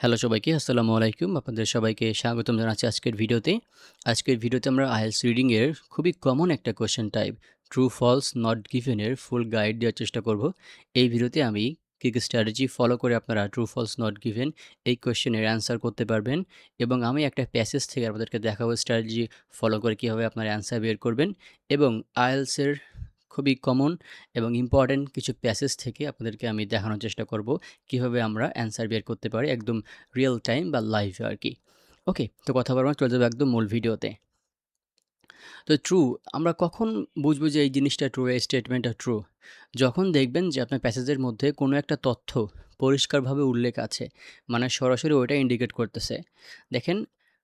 Hello সবাইকে, আসসালামু আলাইকুম। আপনাদের সবাইকে স্বাগতম জানাচ্ছি আজকের ভিডিওতে। আজকের ভিডিওতে আমরা আইএলস রিডিংয়ের খুবই কমন একটা question type true false not গিভেনের full guide দেওয়ার চেষ্টা করব। এই ভিডিওতে আমি কী কী স্ট্র্যাটেজি ফলো করে আপনারা ট্রু ফলস নট গিভেন এই কোয়েশ্চেনের অ্যান্সার করতে পারবেন এবং আমি একটা প্যাসেজ থেকে আপনাদেরকে দেখাবো স্ট্র্যাটেজি ফলো করে কীভাবে আপনারা অ্যান্সার বের করবেন এবং আইএলসের খুবই কমন এবং ইম্পর্ট্যান্ট কিছু প্যাসেজ থেকে আপনাদেরকে আমি দেখানোর চেষ্টা করব কীভাবে আমরা অ্যান্সার বের করতে পারি একদম রিয়েল টাইম বা লাইভে আর কি। ওকে তো কথা বলব চলে যাব একদম মূল ভিডিওতে তো। ট্রু আমরা কখন বুঝব যে এই জিনিসটা ট্রু এই স্টেটমেন্টটা ট্রু যখন দেখবেন যে আপনার প্যাসেজের মধ্যে কোনো একটা তথ্য পরিষ্কারভাবে উল্লেখ আছে মানে সরাসরি ওইটা ইন্ডিকেট করতেছে। দেখেন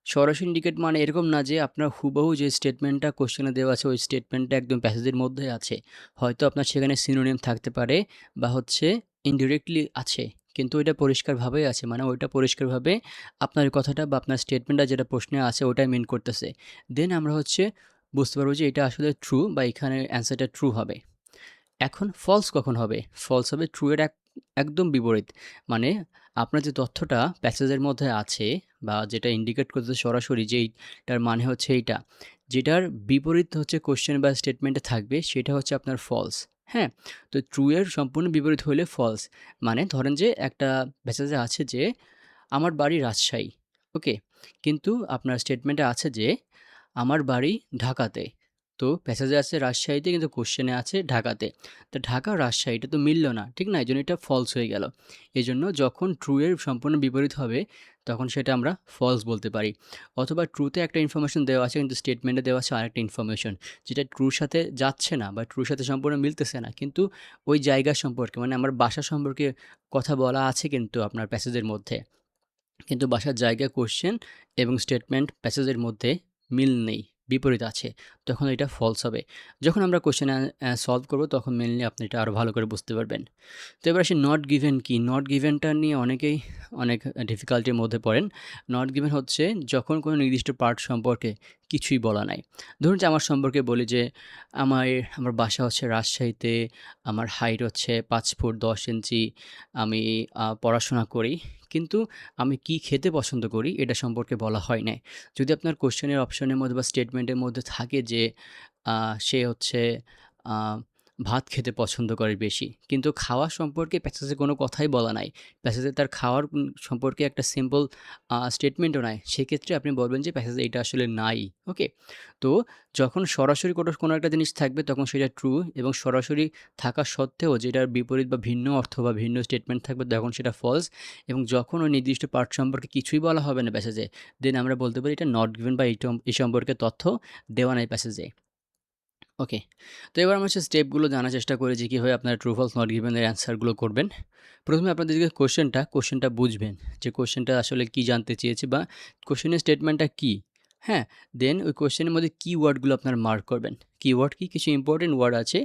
সরাসরি ইন্ডিকেট মানে এরকম না যে আপনার হুবহু যে স্টেটমেন্টটা কোশ্চেনে দেওয়া আছে, ওই স্টেটমেন্টটা একদম প্যাসেজের মধ্যে আছে। হয়তো আপনার সেখানে সিনোনিম থাকতে পারে বা হচ্ছে ইনডিরেক্টলি আছে, কিন্তু ওইটা পরিষ্কারভাবেই আছে। মানে ওইটা পরিষ্কারভাবে আপনার কথাটা বা আপনার স্টেটমেন্টটা যেটা প্রশ্নে আছে ওটাই মিন করতেছে। দেন আমরা হচ্ছে বুঝতে পারব যে এটা আসলে ট্রু বা এখানে অ্যান্সারটা ট্রু হবে। এখন ফলস কখন হবে? ফলস হবে ট্রু এর এক, একদম বিপরীত। মানে আপনার যে তথ্যটা প্যাসেজের মধ্যে আছে বা যেটা ইন্ডিকেট করতে সরাসরি যে এইটার মানে হচ্ছে এইটা, যেটার বিপরীত হচ্ছে কোশ্চেন বা স্টেটমেন্টে থাকবে, সেটা হচ্ছে আপনার ফলস হ্যাঁ? তো ট্রু এর সম্পূর্ণ বিপরীত হলে ফলস মানে ধরেন যে একটা প্যাসেজে আছে যে, আমার বাড়ি রাজশাহী ওকে কিন্তু আপনার স্টেটমেন্টে আছে যে, আমার বাড়ি ঢাকাতে তো প্যাসেজে আছে রাজশাহীতে কিন্তু কোশ্চেনে আছে ঢাকাতে। তো ঢাকা রাজশাহী এটা তো মিলল না, ঠিক না? এই জন্য এটা ফলস হয়ে গেল। এই জন্য যখন ট্রু এর সম্পূর্ণ বিপরীত হবে, তখন সেটা আমরা ফলস বলতে পারি। অথবা ট্রুতে একটা ইনফরমেশন দেওয়া আছে, কিন্তু স্টেটমেন্টে দেওয়া আছে আরেকটা ইনফরমেশন যেটা ট্রুর সাথে যাচ্ছে না বা ট্রুর সাথে সম্পূর্ণ মিলতেছে না। কিন্তু ওই জায়গা সম্পর্কে মানে আমার বাসা সম্পর্কে কথা বলা আছে কিন্তু আপনার প্যাসেজের মধ্যে। কিন্তু বাসার জায়গা কোশ্চেন এবং স্টেটমেন্ট প্যাসেজের মধ্যে মিল নেই। বিপরীত আছে, তখন এটা ফলস হবে। যখন আমরা কোশ্চেন সলভ করব, তখন মেনলি আপনি এটা আরও ভালো করে বুঝতে পারবেন। তো এবার আসি নট গিভেন কি? নট গিভেনটা নিয়ে অনেকেই অনেক ডিফিকাল্টির মধ্যে পড়েন। নট গিভেন হচ্ছে যখন কোনো নির্দিষ্ট পার্ট সম্পর্কে কিছুই বলা নাই। ধরুন যে, আমার সম্পর্কে বলি যে, আমার আমার বাসা হচ্ছে রাজশাহীতে, আমার হাইট হচ্ছে পাঁচ ফুট দশ ইঞ্চি, আমি পড়াশোনা করি কিন্তু আমি কি খেতে পছন্দ করি এটা সম্পর্কে বলা হয় নাই। যদি আপনার কোশ্চেনের অপশনের মধ্যে বা স্টেটমেন্টের মধ্যে থাকে যে সে হচ্ছে ভাত খেতে পছন্দ করে বেশি। কিন্তু খাওয়া সম্পর্কে প্যাসেজে কোনো কথাই বলা নাই। প্যাসেজে তার খাওয়ার সম্পর্কে একটা সিম্পল স্টেটমেন্টও নাই। সেক্ষেত্রে আপনি বলবেন যে প্যাসেজে এটা আসলে নাই ওকে তো যখন সরাসরি কোনো কোনো একটা জিনিস থাকবে, তখন সেটা ট্রু এবং সরাসরি থাকা সত্ত্বেও যেটার বিপরীত বা ভিন্ন অর্থ বা ভিন্ন স্টেটমেন্ট থাকবে, তখন সেটা ফলস এবং যখন ওই নির্দিষ্ট পার্ট সম্পর্কে কিছুই বলা হবে না প্যাসেজে দেন আমরা বলতে পারি এটা নট গিভেন বা এই সম্পর্কে তথ্য দেওয়া নাই প্যাসেজে ওকে তো এবার আমরা হচ্ছে স্টেপগুলো জানার চেষ্টা করি যে কীভাবে আপনারা ট্রু ফলস নট গিভেনের অ্যান্সারগুলো করবেন। প্রথমে আপনাদের যে কোশ্চেনটা কোশ্চেনটা বুঝবেন যে কোশ্চেনটা আসলে কি জানতে চেয়েছে বা কোশ্চেনের স্টেটমেন্টটা কী? হ্যাঁ দেন ওই কোশ্চেনের মধ্যে কি ওয়ার্ডগুলো আপনার মার্ক করবেন? কিওয়ার্ড কি? কিছু ইম্পর্টেন্ট ওয়ার্ড আছে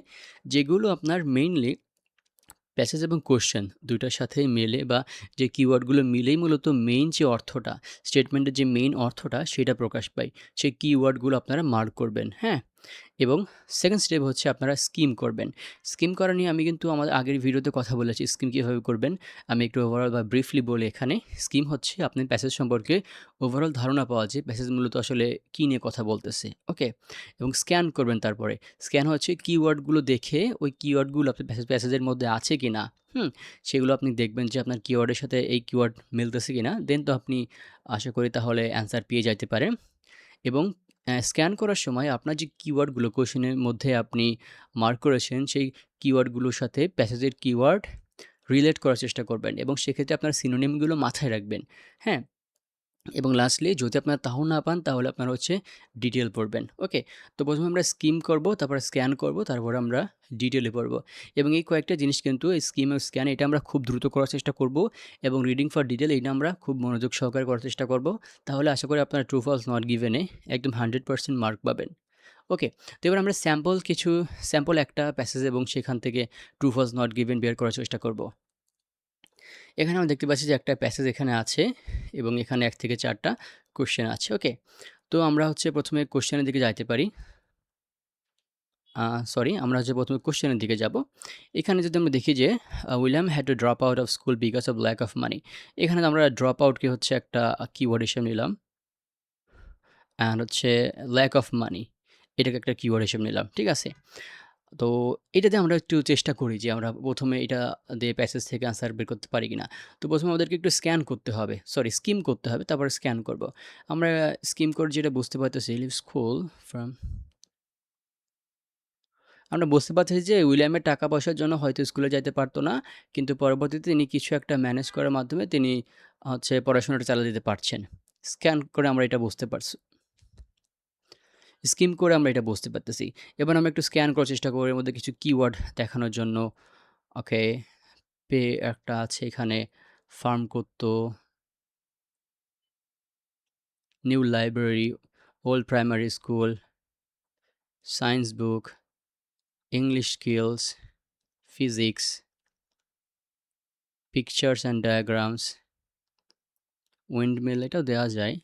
যেগুলো আপনার মেইনলি প্যাসেজ এবং কোশ্চেন দুইটার সাথে মেলে বা যে কিওয়ার্ডগুলো মিলেই মূলত মেইন যে অর্থটা স্টেটমেন্টের যে মেইন অর্থটা সেটা প্রকাশ পায়। সেই কিওয়ার্ডগুলো আপনারা মার্ক করবেন। হ্যাঁ এবং সেকেন্ড স্টেপ হচ্ছে আপনারা স্কিম করবেন। স্কিম করা নিয়ে আমি কিন্তু আমাদের আগের ভিডিওতে কথা বলেছি স্কিম কীভাবে করবেন? আমি একটু ওভারঅল বা ব্রিফলি বলি এখানে। স্কিম হচ্ছে আপনি প্যাসেজ সম্পর্কে ওভারঅল ধারণা পাওয়া যায় প্যাসেজ মূলত আসলে কী নিয়ে কথা বলতেছে ওকে এবং স্ক্যান করবেন তারপরে। স্ক্যান হচ্ছে কিওয়ার্ডগুলো দেখে ওই কিওয়ার্ডগুলো আপনি প্যাসেজ প্যাসেজের মধ্যে আছে কি না হুম? সেগুলো আপনি দেখবেন যে আপনার কিওয়ার্ডের সাথে এই কিওয়ার্ড মিলতেছে কি না দেন তো আপনি আশা করি তাহলে অ্যান্সার পেয়ে যাইতে পারেন। এবং স্ক্যান করার সময় আপনার যে কিওয়ার্ডগুলো কোশ্চেনের মধ্যে আপনি মার্ক করেছেন, সেই কিওয়ার্ডগুলোর সাথে প্যাসেজের কিওয়ার্ড রিলেট করার চেষ্টা করবেন এবং সেক্ষেত্রে আপনার সিনোনিমগুলো মাথায় রাখবেন। হ্যাঁ? এবং লাস্টলি যদি আপনারা তাও না পান, তাহলে আপনারা হচ্ছে ডিটেল পড়বেন ওকে তো প্রথমে আমরা স্কিম করব, তারপর স্ক্যান করব, তারপর আমরা ডিটেলে পড়ব। এবং এই কয়েকটা জিনিস কিন্তু এই স্কিম এবং স্ক্যান এটা আমরা খুব দ্রুত করার চেষ্টা করব এবং রিডিং ফর ডিটেল এটা আমরা খুব মনোযোগ সহকারে করার চেষ্টা করব। তাহলে আশা করি আপনারা ট্রু ফলস নট গিভেনে একদম হান্ড্রেড পার্সেন্ট মার্ক পাবেন ওকে তো এবার আমরা স্যাম্পল কিছু স্যাম্পল একটা প্যাসেজ এবং সেখান থেকে ট্রু ফলস নট গিভেন বের করার চেষ্টা করব। এখানে আমরা দেখতে পাচ্ছি যে একটা প্যাসেজ এখানে আছে এবং এখানে এক থেকে চারটা কোশ্চেন আছে ওকে তো আমরা হচ্ছে প্রথমে কোশ্চেনের দিকে যাইতে পারি। সরি আমরা হচ্ছে প্রথমে কোশ্চেনের দিকে যাব। এখানে যদি আমরা দেখি যে William had to drop out of school because of lack of money এখানে আমরা ড্রপ আউটকে হচ্ছে একটা কিওয়ার্ড হিসেবে নিলাম। অ্যান্ড হচ্ছে ল্যাক অফ মানি এটাকে একটা কিওয়ার্ড হিসেবে নিলাম, ঠিক আছে? তো এটাতে আমরা একটু চেষ্টা করি যে আমরা প্রথমে এটা দিয়ে প্যাসেজ থেকে আনসার বের করতে পারি কিনা। তো প্রথমে আমাদেরকে একটু স্ক্যান করতে হবে। সরি স্কিম করতে হবে, তারপরে স্ক্যান করব। আমরা স্কিম করে যেটা বুঝতে পারতেছি লিভ স্কুল ফ্রম আমরা বুঝতে পারছি যে উইলিয়ামের টাকা পয়সার জন্য হয়তো স্কুলে যাইতে পারতো না, কিন্তু পরবর্তীতে তিনি কিছু একটা ম্যানেজ করার মাধ্যমে তিনি হচ্ছে পড়াশোনাটা চালিয়ে দিতে পারছেন। স্ক্যান করে আমরা এটা বুঝতে পারছি স্কিম করে আমরা এটা বুঝতে পারতেছি। এবার আমরা একটু স্ক্যান করার চেষ্টা করি এর মধ্যে কিছু কিওয়ার্ড দেখানোর জন্য। ওকে, পে একটা আছে এখানে ফার্ম করতো। New library old primary school science book English skills physics pictures and diagrams windmill এটাও দেওয়া যায়।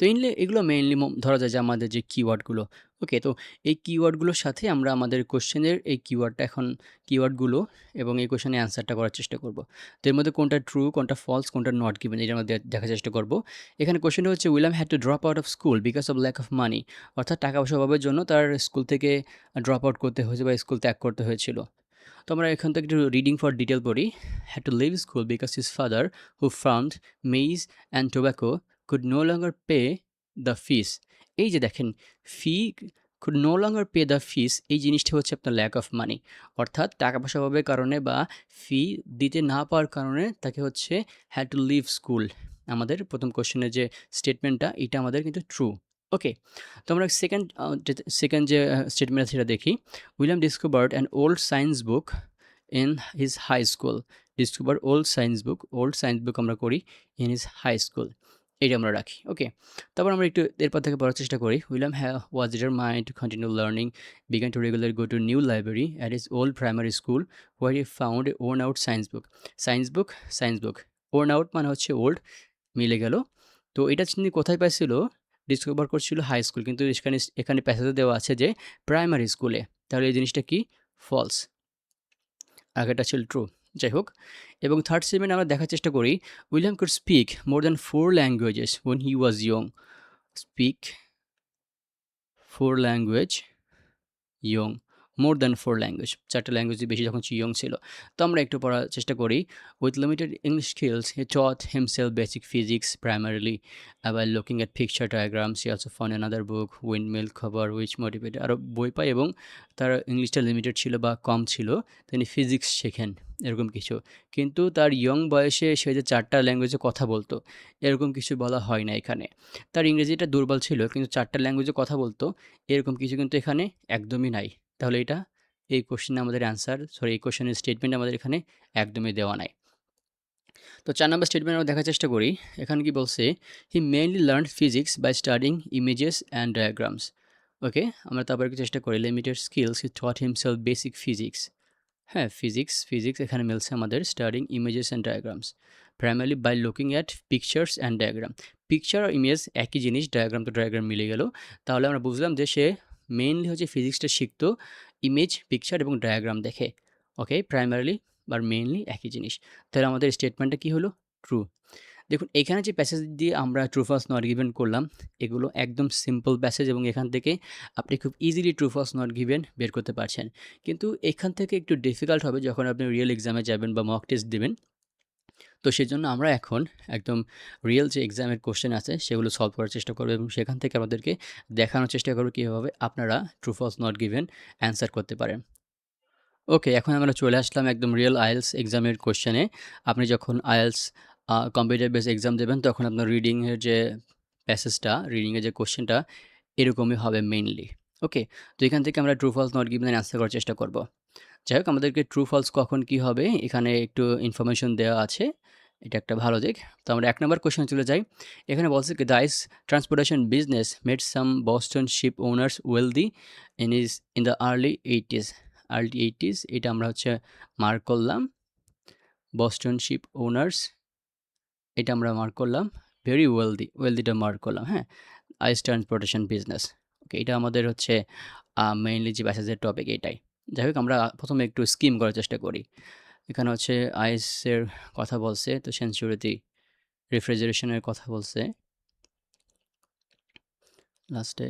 তো ইনলে এগুলো মেইনলি ধরা যায় যে আমাদের যে কিওয়ার্ডগুলো ওকে তো এই কিওয়ার্ডগুলোর সাথে আমরা আমাদের কোশ্চেনের এই কিওয়ার্ডটা এখন কিওয়ার্ডগুলো এবং এই কোশ্চেনের অ্যান্সারটা করার চেষ্টা করব। তো এর মধ্যে কোনটা ট্রু কোনটা ফলস কোনটা নট গিভেন এটা আমরা দেখার চেষ্টা করব। এখানে কোশ্চেনটা হচ্ছে William had to drop out of school because of lack of money অর্থাৎ টাকা পয়সা অভাবের জন্য তার স্কুল থেকে ড্রপ আউট করতে হয়েছে বা স্কুল ত্যাগ করতে হয়েছিল। তো আমরা এখান থেকে একটু রিডিং ফর ডিটেল পড়ি। Had to leave school because his father who found maize and tobacco could no longer pay the fees এই যে দেখেন fee could no longer pay the fees এই জিনিসটা হচ্ছে আপনার ল্যাক অফ মানি অর্থাৎ টাকা পয়সা অভাবের কারণে বা ফি দিতে না পাওয়ার কারণে তাকে হচ্ছে হ্যাড টু লিভ স্কুল আমাদের প্রথম কোশ্চেনের যে স্টেটমেন্টটা এটা আমাদের কিন্তু ট্রু ওকে তো আমরা সেকেন্ড সেকেন্ড যে স্টেটমেন্ট আছে সেটা দেখি। William discovered an old science book in his high school discover old science book old science book আমরা করি ইন হিজ হাই স্কুল এটা আমরা রাখি, ওকে? তারপর আমরা একটু এরপর থেকে পড়ার চেষ্টা করি। William was determined continue learning, began to regular go to new library at his old primary school, where he found worn out science book. Science book science book. Worn out মানে হচ্ছে ওল্ড, মিলে গেল। তো এটা তিনি কোথায় পাইছিল? Discover করছিল হাই স্কুল, কিন্তু এখানে এখানে প্যাসেজে দেওয়া আছে যে প্রাইমারি স্কুলে। তাহলে এই জিনিসটা কি? ফলস। আগেটা ছিল ট্রু। যাই হোক, এবং থার্ড সেমেন্ট আমরা দেখার চেষ্টা করি, William could speak more than four languages when he was young speak, four language young more than four language চারটে ল্যাঙ্গুয়েজ বেশি যখন ইয়ং ছিল। তো আমরা একটু পড়ার চেষ্টা করি। With limited English skills he taught himself basic physics primarily আবার looking at picture diagrams he also found another book windmill খবর উইচ মোটিভেটেড আরও বই পাই এবং তার ইংলিশটা লিমিটেড ছিল বা কম ছিল। তিনি ফিজিক্স শেখেন, এরকম কিছু। কিন্তু তার ইয়ং বয়সে সে যে চারটা ল্যাঙ্গুয়েজে কথা বলতো, এরকম কিছু বলা হয় না এখানে। তার ইংরেজিটা দুর্বল ছিল, কিন্তু চারটা ল্যাঙ্গুয়েজে কথা বলতো, এরকম কিছু কিন্তু এখানে একদমই নাই। তাহলে এটা এই কোশ্চেনে আমাদের অ্যান্সার সরি এই কোশ্চেনের স্টেটমেন্ট আমাদের এখানে একদমই দেওয়া নাই। তো চার নম্বর স্টেটমেন্ট আমরা দেখার চেষ্টা করি। এখানে কি বলছে he mainly learn physics by studying images and diagrams okay আমরা তারপরে চেষ্টা করি। Limited skills he taught himself basic physics হ্যাঁ ফিজিক্স ফিজিক্স এখানে মিলছে আমাদের studying images and diagrams primary by looking at pictures and diagram picture R image একই জিনিস ডায়াগ্রাম তো ডায়াগ্রাম মিলে গেল। তাহলে আমরা বুঝলাম যে সে মেইনলি হচ্ছে ফিজিক্সটা শিখতো ইমেজ পিকচার এবং ডায়াগ্রাম দেখে ওকে প্রাইমারিলি বা মেইনলি একই জিনিস। তাহলে আমাদের স্টেটমেন্টটা কী হলো? ট্রু দেখুন, এখানে যে প্যাসেজ দিয়ে আমরা ট্রু ফার্স নট গিভেন করলাম, এগুলো একদম সিম্পল প্যাসেজ এবং এখান থেকে আপনি খুব easily true false not given বের করতে পারছেন। কিন্তু এখান থেকে একটু ডিফিকাল্ট হবে যখন আপনি রিয়েল এক্সামে যাবেন বা মক টেস্ট দেবেন। তো সেই জন্য আমরা এখন একদম রিয়েল যে এক্সামের কোশ্চেন আছে, সেগুলো সলভ করার চেষ্টা করব এবং সেখান থেকে আমাদেরকে দেখানোর চেষ্টা করব কীভাবে আপনারা true false not given answer করতে পারেন। ওকে এখন আমরা চলে আসলাম একদম রিয়েল আইএলস এক্সামের কোশ্চেনে আপনি যখন আইএলস কম্পিউটার বেস এক্সাম দেবেন, তখন আপনার রিডিংয়ের যে প্যাসেজটা রিডিংয়ের যে কোশ্চেনটা এরকমই হবে মেইনলি ওকে তো এখান থেকে আমরা true false not given answer করার চেষ্টা করব। যাই হোক, আমাদেরকে ট্রু ফলস কখন কি হবে, এখানে একটু ইনফরমেশন দেওয়া আছে। এটা একটা ভালো দিক। তো আমরা এক নম্বর কোয়েশ্চেন চলে যাই। এখানে বলছে কি the ice transportation business made some Boston ship owners wealthy in is in the early eighties early eighties এটা আমরা হচ্ছে মার্ক করলাম। বস্টন শিপ ওনার্স এটা আমরা মার্ক করলাম। ভেরি ওয়েলদি ওয়েলদিটা মার্ক করলাম হ্যাঁ? আইস ট্রান্সপোর্টেশন বিজনেস ওকে এটা আমাদের হচ্ছে মেইনলি যে প্যাসেজের টপিক এটাই। যাই হোক, আমরা প্রথমে একটু স্কিম করার চেষ্টা করি। এখানে হচ্ছে আইসের কথা বলছে, তো সেন্সুরিটি রেফ্রিজারেশনের কথা বলছে। লাস্টে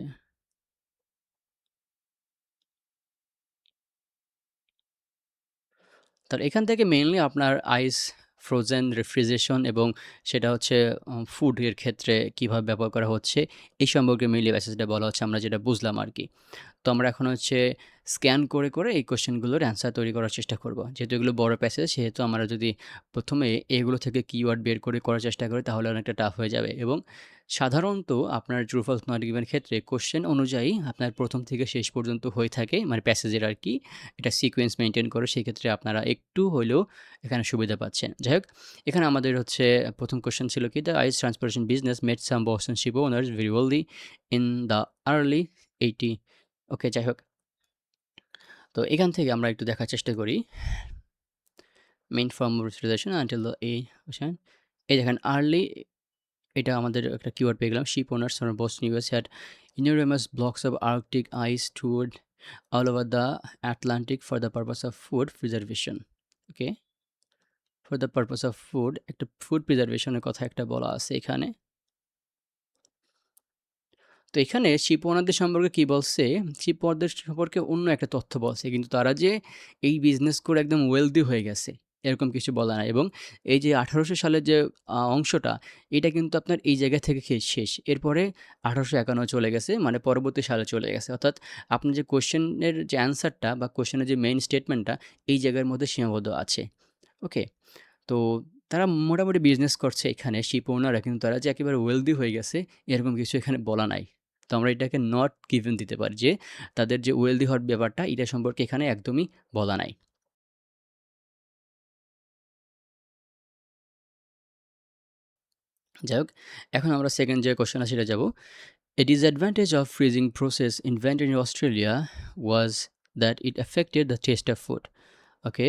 তার এখান থেকে মেইনলি আপনার আইস ফ্রোজেন রেফ্রিজারেশন এবং সেটা হচ্ছে ফুডের ক্ষেত্রে কীভাবে ব্যবহার করা হচ্ছে, এই সম্পর্কে মেইনলি মেসেজটা বলা হচ্ছে, আমরা যেটা বুঝলাম আর কি তো আমরা এখন হচ্ছে স্ক্যান করে করে এই কোশ্চেনগুলোর অ্যান্সার তৈরি করার চেষ্টা করব। যেহেতু এগুলো বড় প্যাসেজ, সেহেতু আমরা যদি প্রথমে এগুলো থেকে কিওয়ার্ড বের করে করার চেষ্টা করি, তাহলে অনেকটা টাফ হয়ে যাবে। এবং সাধারণত আপনার ট্রু ফলস নট গিভেন ক্ষেত্রে কোশ্চেন অনুযায়ী আপনার প্রথম থেকে শেষ পর্যন্ত হয়ে থাকে মানে প্যাসেজের আর কি, এটা সিকোয়েন্স মেনটেন করে, সেক্ষেত্রে আপনারা একটু হলেও এখানে সুবিধা পাচ্ছেন। যাই হোক, এখানে আমাদের হচ্ছে প্রথম কোশ্চেন ছিল কি? The ice transportation business made some Boston ship owners very wealthy in the early eighty okay যাই হোক তো এখান থেকে আমরা একটু দেখার চেষ্টা করি। Main form relation until the এই কোশ্চেন এই দেখেন আর্লি এটা আমাদের একটা কিওয়ার্ড পেয়ে গেলাম। Ship owners from Boston US had enormous blocks of Arctic ice toward all over the Atlantic for the purpose of food preservation okay for the purpose of food একটা food প্রিজার্ভেশনের কথা একটা বলা আছে এখানে। তো এখানে শিপ ওনারদের সম্পর্কে কি বলছে? শিপ ওনারদের সম্পর্কে অন্য একটা তথ্য বলছে, কিন্তু তারা যে এই বিজনেস করে একদম ওয়েলদি হয়ে গেছে, এরকম কিছু বলা না। এবং এই যে আঠারোশো সালের যে অংশটা, এটা কিন্তু আপনার এই জায়গা থেকে শেষ। এরপরে আঠারোশো একান্ন চলে গেছে মানে পরবর্তী সালে চলে গেছে। অর্থাৎ আপনার যে কোশ্চেনের যে অ্যান্সারটা বা কোশ্চেনের যে মেইন স্টেটমেন্টটা এই জায়গার মধ্যে সীমাবদ্ধ আছে। ওকে তো তারা মোটামুটি বিজনেস করছে এখানে শিপ ওনাররা কিন্তু তারা যে একেবারে ওয়েলদি হয়ে গেছে, এরকম কিছু এখানে বলা নাই। তো আমরা এটাকে নট গিভেন দিতে পারি যে তাদের যে ওয়েলদি হট ব্যাপারটা এটা সম্পর্কে এখানে একদমই বলা নাই। যাই হোক, এখন আমরা সেকেন্ড যে কোশ্চেন আছে সেটা যাব। A disadvantage of freezing process invented in Australia was that it affected the taste of food okay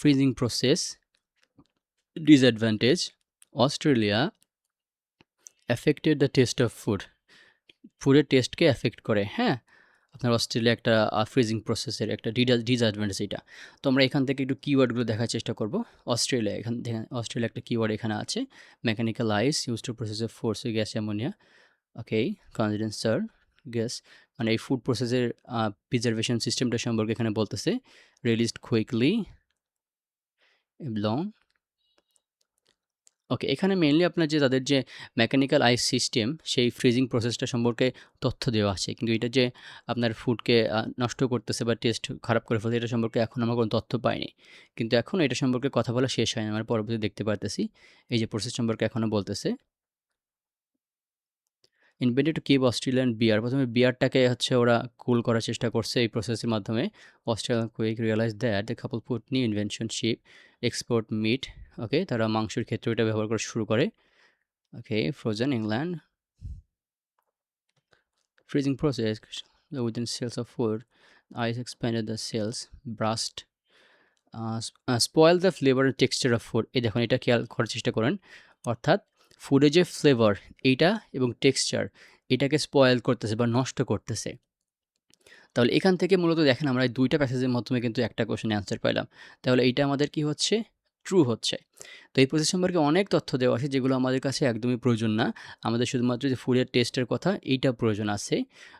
freezing process disadvantage Australia affected the taste of food ফুডের টেস্টকে অ্যাফেক্ট করে হ্যাঁ? আপনার অস্ট্রেলিয়া একটা ফ্রিজিং প্রসেসের একটা ডিসঅ্যাডভান্টেজ এটা। তো আমরা এখান থেকে একটু কিওয়ার্ডগুলো দেখার চেষ্টা করব। অস্ট্রেলিয়া, এখান থেকে, অস্ট্রেলিয়া একটা কিওয়ার্ড এখানে আছে। Mechanical ice use to process of force gas ammonia okay condenser gas মানে এই ফুড প্রসেসের প্রিজার্ভেশন সিস্টেমটা সম্পর্কে এখানে বলতেছে। রিলিজড কুইকলি এবং ওকে এখানে মেনলি আপনার যে তাদের যে মেকানিক্যাল আইস সিস্টেম সেই ফ্রিজিং প্রসেসটা সম্পর্কে তথ্য দেওয়া আছে। কিন্তু এটা যে আপনার ফুডকে নষ্ট করতেছে বা টেস্ট খারাপ করে ফেলছে, এটা সম্পর্কে এখন আমরা কোনো তথ্য পাইনি। কিন্তু এখন এটা সম্পর্কে কথা বলা শেষ হয়নি, আমরা পরবর্তী দেখতে পারতেছি। এই যে প্রসেস সম্পর্কে এখনও বলতেছে। Invented to keep Australian beer প্রথমে বিয়ারটাকে হচ্ছে ওরা কুল করার চেষ্টা করছে এই প্রসেসের মাধ্যমে। Australian quick realise that the couple put new invention ship export meat okay তারা মাংসের ক্ষেত্রে এটা ব্যবহার করা শুরু করে। Okay frozen England freezing process within cells of food ice expanded the cells burst spoil the flavour texture of food এই দেখুন, এটা খেয়াল করার চেষ্টা করেন। অর্থাৎ ফুডে যে ফ্লেভার এইটা এবং টেক্সচার এটাকে স্পয়েল করতেছে বা নষ্ট করতেছে। তাহলে এখান থেকে মূলত দেখেন, আমরা দুইটা প্যাসেজের মাধ্যমে কিন্তু একটা কোশ্চেন অ্যান্সার পাইলাম। তাহলে এইটা আমাদের কি হচ্ছে? ট্রু হচ্ছে। তো এই প্রসেস সম্পর্কে অনেক তথ্য দেওয়া আছে যেগুলো আমাদের কাছে একদমই প্রয়োজন না। আমাদের শুধুমাত্র যে ফুডের টেস্টের কথা, এইটা প্রয়োজন আছে।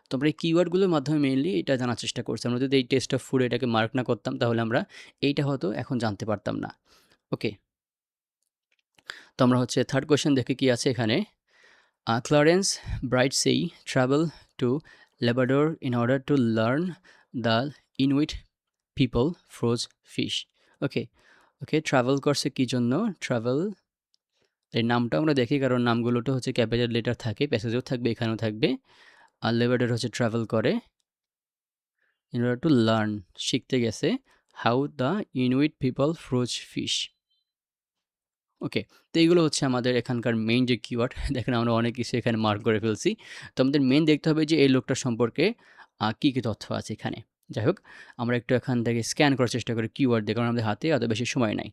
তো আমরা এই কিওয়ার্ডগুলোর মাধ্যমে মেইনলি এটা জানার চেষ্টা করছি। আমরা যদি এই টেস্ট অফ ফুড এটাকে মার্ক না করতাম, তাহলে আমরা এইটা হয়তো এখন জানতে পারতাম না। ওকে তো আমরা হচ্ছে থার্ড কোয়েশ্চেন দেখে কি আছে এখানে। Clarence Birdseye travel to Labrador in order to learn the Inuit people froze fish okay okay travel করছে কী জন্য? ট্রাভেল এই নামটা আমরা দেখি, কারণ নামগুলোটা হচ্ছে ক্যাপিটাল লেটার থাকে প্যাসেজও থাকবে, এখানেও থাকবে। আর লেবাডোর হচ্ছে ট্রাভেল করে। ইন অর্ডার টু লার্ন শিখতে গেছে how the Inuit people froze fish okay তো এইগুলো হচ্ছে আমাদের এখানকার মেইন যে কিওয়ার্ড দেখেন আমরা অনেক কিছু এখানে মার্ক করে ফেলছি। তো আমাদের মেইন দেখতে হবে যে এই লোকটার সম্পর্কে কী কী তথ্য আছে এখানে। যাই হোক আমরা একটু এখান থেকে স্ক্যান করার চেষ্টা করি কিওয়ার্ড দিয়ে, কারণ আমাদের হাতে অত বেশি সময় নাই।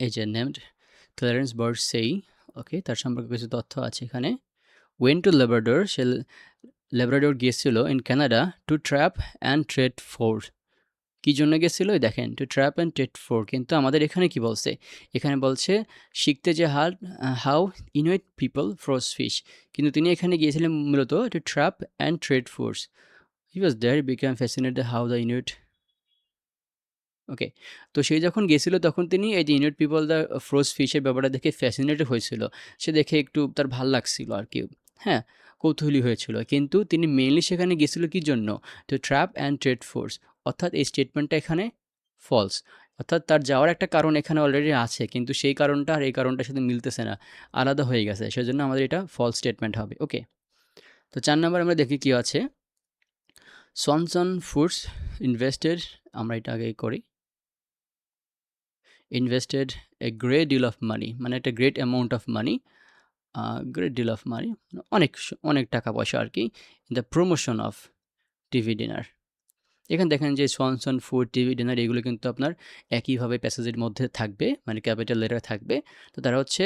এই যে নেমড ক্লারেন্স বার্ড সেই ওকে তার সম্পর্কে কিছু তথ্য আছে এখানে। ওয়েন টু লেবারডোর সে লেবারডোর গিয়েছিল in Canada to trap and trade fur কী জন্য গেছিল? দেখেন to trap and trade fur কিন্তু আমাদের এখানে কি বলছে? এখানে বলছে, শিখতে যে her how Inuit people froze fish কিন্তু তিনি এখানে গিয়েছিলেন মূলত to trap and trade furs he was there became fascinated how the Inuit okay তো সে যখন গেছিল, তখন তিনি এই যে ইউনিট পিপল দ্য ফ্রোজ ফিশের ব্যাপারটা দেখে ফ্যাসিনেটেড হয়েছিল। সে দেখে একটু তার ভালো লাগছিল আর কি। হ্যাঁ কৌতূহলী হয়েছিল। কিন্তু তিনি মেনলি সেখানে গেছিল কি জন্য? তো ট্র্যাপ অ্যান্ড ট্রেড ফোর্স অর্থাৎ এই স্টেটমেন্টটা এখানে ফলস অর্থাৎ তার যাওয়ার একটা কারণ এখানে অলরেডি আছে, কিন্তু সেই কারণটা আর এই কারণটার সাথে মিলতেছে না, আলাদা হয়ে গেছে, সেজন্য আমাদের এটা ফলস স্টেটমেন্ট হবে ওকে তো চার নম্বর আমরা দেখি কী আছে? সনসন ফুডস ইনভেস্টেড আমরা এটা আগে করি invested a great deal of money মানে একটা great amount of money great deal of money অনেক অনেক টাকা পয়সা আর কি the promotion of TV dinner এখানে দেখেন যে সনসন ফুড টিভি ডিনার এগুলো কিন্তু আপনার একইভাবে প্যাসেজের মধ্যে থাকবে মানে ক্যাপিটাল লেটার থাকবে। তো তারা হচ্ছে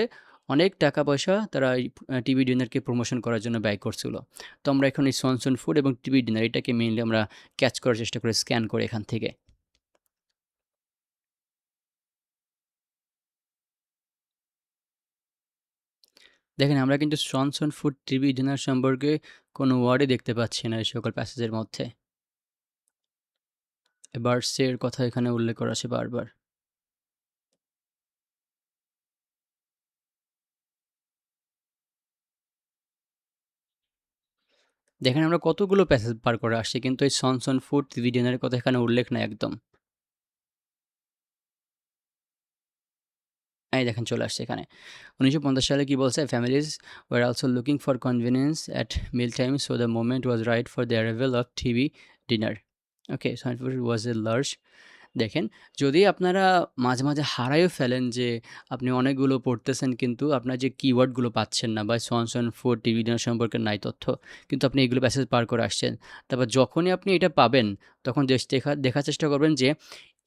অনেক টাকা পয়সা তারা টিভি ডিনারকে প্রমোশন করার জন্য ব্যয় করছিল। তো আমরা এখন এই সনসন ফুড এবং টিভি ডিনার এটাকে মেইনলি আমরা ক্যাচ করার চেষ্টা করে স্ক্যান করে এখান থেকে। দেখেন, আমরা কিন্তু সনসন ফুড টিভি ডিনার সম্পর্কে কোনো ওয়ার্ডই দেখতে পাচ্ছি না এই সকল প্যাসেজের মধ্যে। এবার সের কথা এখানে উল্লেখ করা আছে বারবার। দেখেন, আমরা কতগুলো প্যাসেজ পার করে আসছি, কিন্তু এই সনসন ফুড টিভি ডিনারের কথা এখানে উল্লেখ নাই একদম। এই দেখেন চলে আসছে এখানে। উনিশশো পঞ্চাশ সালে কি বলছে? Families were also looking for convenience at meal time so the moment was right for the arrival of TV dinner okay Swanson food was a large দেখেন, যদি আপনারা মাঝে মাঝে হারাইও ফেলেন যে আপনি অনেকগুলো পড়তেছেন কিন্তু আপনার যে কিওয়ার্ডগুলো পাচ্ছেন না বা সনসন ফোর টিভি ডিনার সম্পর্কে নাই তথ্য, কিন্তু আপনি এগুলো প্যাসেজ পার করে আসছেন, তারপর যখনই আপনি এটা পাবেন, তখন দেখা, দেখার চেষ্টা করবেন যে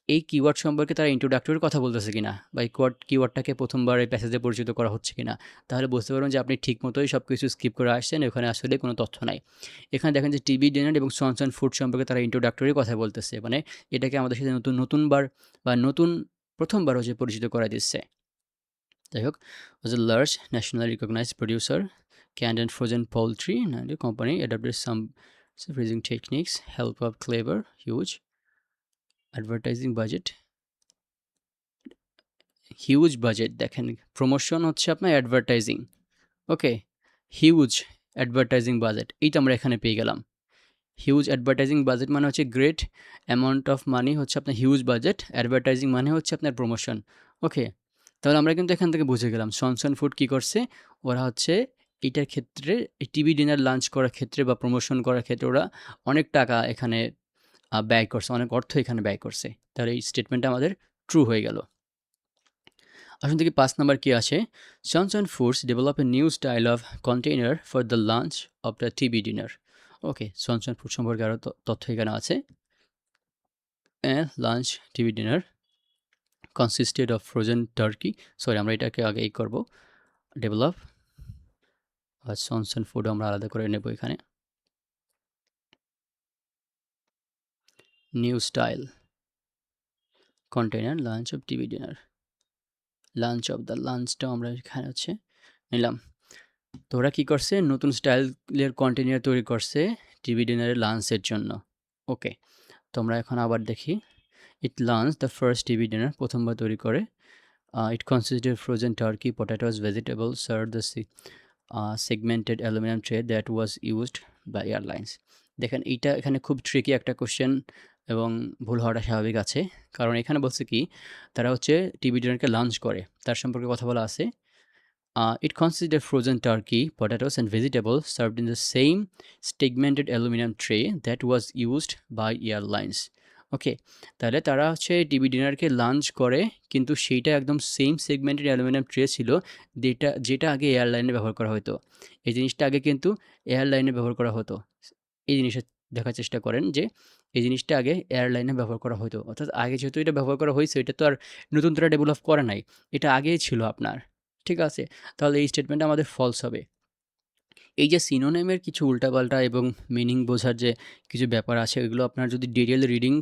এই কিওয়ার্ড সম্পর্কে তারা ইন্ট্রোডাক্টরির কথা বলতেছে কিনা? বা এই কোয়ার্ড কিওয়ার্ডটাকে প্রথমবার এই প্যাসেজে পরিচিত করা হচ্ছে কিনা? তাহলে বুঝতে পারবেন যে আপনি ঠিক মতোই সব কিছু স্কিপ করে আসছেন ওখানে আসলে কোনো তথ্য নাই। এখানে দেখেন যে টিভি ডিনার এবং সনসন ফুড সম্পর্কে তারা ইন্ট্রোডাক্টরির কথা বলতেছে মানে এটাকে আমাদের সাথে নতুন, নতুনবার বা নতুন প্রথমবার হচ্ছে পরিচিত করা দিচ্ছে। যাই হোক, was a large national recognise producer canned and frozen poultry company adapted some freezing techniques help of clever huge advertising budget huge budget দেখেন প্রমোশন হচ্ছে আপনার advertising okay huge advertising budget এইটা আমরা এখানে পেয়ে গেলাম। হিউজ অ্যাডভার্টাইজিং বাজেট মানে হচ্ছে গ্রেট অ্যামাউন্ট অফ মানি হচ্ছে আপনার হিউজ বাজেট অ্যাডভার্টাইজিং মানে হচ্ছে আপনার প্রমোশন ওকে তাহলে আমরা কিন্তু এখান থেকে বুঝে গেলাম সনসন ফুড কী করছে? ওরা হচ্ছে এইটার ক্ষেত্রে টিভি ডিনার লাঞ্চ করার ক্ষেত্রে বা প্রমোশন করার ক্ষেত্রে ওরা অনেক টাকা এখানে ব্যয় করছে, অনেক অর্থ এখানে ব্যয় করছে। তাহলে এই স্টেটমেন্টটা আমাদের ট্রু হয়ে গেল। আসুন দেখি পাঁচ নাম্বার কী আছে? Swanson foods develop a new style of container for the launch of the TV dinner okay Swanson food সম্পর্কে আরও তথ্য এখানে আছে। Launch TV dinner consisted of frozen turkey sorry আমরা এটাকে আগে এই করব। ডেভেলপ আর সনসন ফুড আমরা আলাদা করে নেব এখানে। New style container launch of TV dinner. Launch of the লাঞ্চটা আমরা এখানে হচ্ছে নিলাম। তো ওরা কী করছে? নতুন স্টাইলের কন্টেনার তৈরি করছে টিভি ডিনারের লাঞ্চের জন্য। ওকে, তো আমরা এখন আবার দেখি। It launch the first TV dinner, প্রথমবার তৈরি করে। It consisted frozen turkey, potatoes, vegetable, serve the see segmented aluminium tray that was used by airlines. দেখেন, এইটা এখানে খুব ট্রিকি একটা কোশ্চেন এবং ভুল হওয়াটা স্বাভাবিক আছে। কারণ এখানে বলছে কি, তারা হচ্ছে টিভি ডিনারকে লাঞ্চ করে। তার সম্পর্কে কথা বলা আছে। It consider frozen turkey potatoes and vegetable served in the same segmented aluminium tray that was used by airlines okay তাহলে তারা হচ্ছে টিভি ডিনারকে লাঞ্চ করে, কিন্তু সেইটা একদম সেম সেগমেন্টেড অ্যালুমিনিয়াম ট্রে ছিল, যেটা যেটা আগে এয়ারলাইনে ব্যবহার করা হতো। এই জিনিসটা আগে কিন্তু এয়ারলাইনে ব্যবহার করা হতো। এই জিনিসটা দেখার চেষ্টা করেন যে এই জিনিসটা আগে এয়ারলাইনে ব্যবহার করা হতো। অর্থাৎ আগে যেহেতু এটা ব্যবহার করা হয়েছে, এটা তো আর নতুন করে ডেভেলপ করে নাই। এটা আগেই ছিল আপনার। ঠিক আছে? তাহলে এই স্টেটমেন্টটা আমাদের ফলস হবে। এই যে সিনোনেমের কিছু উল্টাপাল্টা এবং মিনিং বোঝার যে কিছু ব্যাপার আছে, ওইগুলো আপনার যদি ডিটেল রিডিং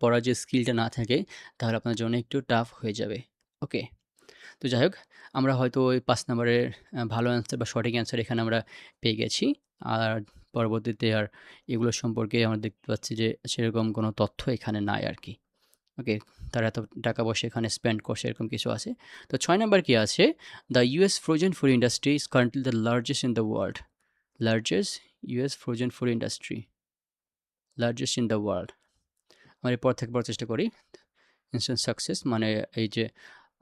পড়ার যে স্কিলটা না থাকে, তাহলে আপনার জন্য একটু টাফ হয়ে যাবে। ওকে তো যাই হোক, আমরা হয়তো ওই পাঁচ নম্বরের ভালো অ্যান্সার বা সঠিক অ্যান্সার এখানে আমরা পেয়ে গেছি। আর পরবর্তীতে আর এগুলো সম্পর্কে আমরা দেখতে পাচ্ছি যে সেরকম কোনো তথ্য এখানে নাই আর কি ওকে, তারা এত টাকা পয়সা এখানে স্পেন্ড করছে এরকম কিছু আছে। তো ছয় নাম্বার কি আছে? The US frozen food industry is currently the largest in the world largest US frozen food industry largest in the world আমরা এরপর থেকে পড়ার চেষ্টা করি। ইনস্ট্যান্ট সাকসেস মানে এই যে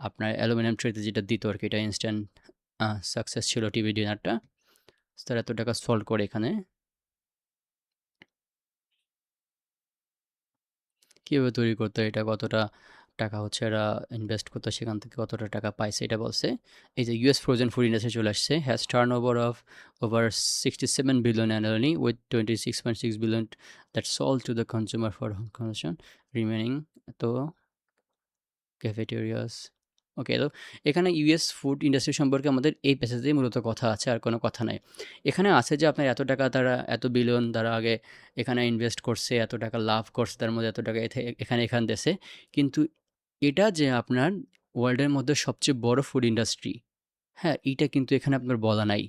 আপনার অ্যালুমিনিয়াম ট্রেতে যেটা দিত আর কি এটা ইনস্ট্যান্ট সাকসেস ছিল টিভি ডিনারটা তারা এত টাকা সলভ করে এখানে। কীভাবে তৈরি করতো এটা কতটা টাকা হচ্ছে, এরা ইনভেস্ট করতো, সেখান থেকে কতটা টাকা পাইছে, এটা বলছে। এই যে ইউএস ফ্রোজেন ফুড ইন্ডাস্ট্রি চলে আসছে has turn over of over sixty seven billion annually with twenty six point six billion that sold to the consumer for consumption remaining to cafeterias okay তো এখানে ইউএস ফুড ইন্ডাস্ট্রি সম্পর্কে আমাদের এই প্যাসেজেই মূলত কথা আছে, আর কোনো কথা নাই। এখানে আছে যে আপনার এত টাকা তারা, এত বিলিয়ন তারা আগে এখানে ইনভেস্ট করছে, এত টাকা লাভ করছে, তার মধ্যে এত টাকা এখানে এখান দেশে কিন্তু এটা যে আপনার ওয়ার্ল্ডের মধ্যে সবচেয়ে বড় ফুড ইন্ডাস্ট্রি হ্যাঁ এইটা কিন্তু এখানে আপনার বলা নাই।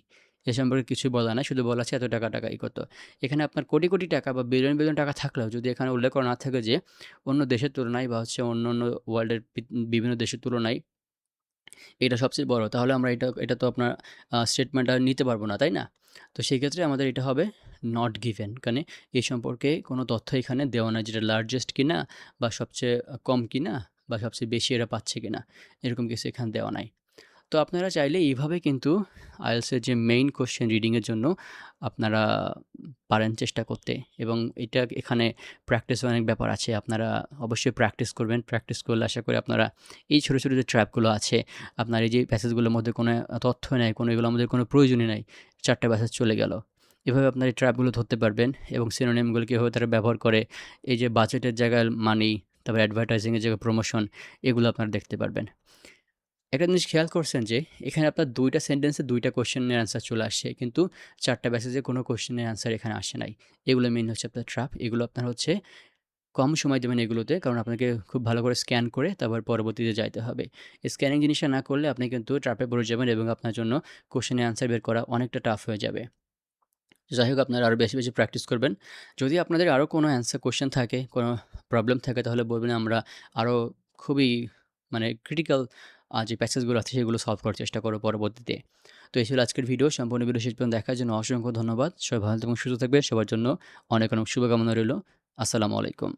এ সম্পর্কে কিছু বলা নাই, শুধু বলা আছে এত টাকা টাকা, এই কত। এখানে আপনার কোটি কোটি টাকা বা বিলিয়ন বিলিয়ন টাকা থাকলেও যদি এখানে উল্লেখ করা না থাকে যে অন্য দেশের তুলনায় বা হচ্ছে অন্য অন্য ওয়ার্ল্ডের বিভিন্ন দেশের তুলনায় এটা সবচেয়ে বড়। তাহলে আমরা এটা এটা তো আপনার স্টেটমেন্ট আর নিতে পারব না, তাই না? তো সেই ক্ষেত্রে আমাদের এটা হবে নট গিভেন কারণ এই সম্পর্কে কোনো তথ্য এখানে দেওয়া না যেটা লার্জেস্ট কিনা বা সবচেয়ে কম কিনা বা সবচেয়ে বেশি এরা পাচ্ছে কিনা। এরকম কিছু এখানে দেওয়া নাই। তো আপনারা চাইলে এইভাবে কিন্তু আইএলসের যে মেইন কোশ্চেন রিডিংয়ের জন্য আপনারা পারেন চেষ্টা করতে এবং এটা এখানে প্র্যাকটিস অনেক ব্যাপার আছে। আপনারা অবশ্যই প্র্যাকটিস করবেন। প্র্যাকটিস করলে আশা করি আপনারা এই ছোটো ছোটো যে ট্র্যাপগুলো আছে, আপনার এই যে প্যাসেজগুলোর মধ্যে কোনো তথ্য নেই, কোনো এগুলোর মধ্যে কোনো প্রয়োজনই নেই, চারটে প্যাসেজ চলে গেল। এভাবে আপনার এই ট্র্যাপগুলো ধরতে পারবেন এবং সিনোনিমগুলো কীভাবে তারা ব্যবহার করে এই যে বাজেটের জায়গায় মানি তারপর অ্যাডভার্টাইজিংয়ের জায়গায় প্রমোশন এগুলো আপনারা দেখতে পারবেন। একটা জিনিস খেয়াল করছেন যে, এখানে আপনার দুইটা সেন্টেন্সে দুইটা কোশ্চেনের অ্যান্সার চলে আসছে, কিন্তু চারটা ব্যাসেজে কোনো কোশ্চেনের অ্যান্সার এখানে আসে নাই। এগুলো মেন হচ্ছে আপনার ট্রাপ এগুলো আপনার হচ্ছে কম সময় দেবেন এগুলোতে, কারণ আপনাকে খুব ভালো করে স্ক্যান করে তারপর পরবর্তীতে যাইতে হবে। স্ক্যানিং জিনিসটা না করলে আপনি কিন্তু ট্রাপে পড়ে যাবেন এবং আপনার জন্য কোশ্চেনের অ্যান্সার বের করা অনেকটা টাফ হয়ে যাবে। যাই হোক, আপনারা আরও বেশি বেশি প্র্যাকটিস করবেন। যদি আপনাদের আরও কোনো অ্যান্সার কোশ্চেন থাকে, কোনো প্রবলেম থাকে, তাহলে বলবেন আমরা আরও খুবই মানে ক্রিটিক্যাল যে প্যাসেজগুলো আছে সেগুলো সলভ করার চেষ্টা করো পরবর্তীতে। তো এই ছিল আজকের ভিডিও সম্পূর্ণ ভিডিও শেষ পর্যন্ত দেখার জন্য অসংখ্য ধন্যবাদ। সবাই ভালো এবং সুস্থ থাকবে সবার জন্য অনেক অনেক শুভকামনা রইল। আসসালামু আলাইকুম।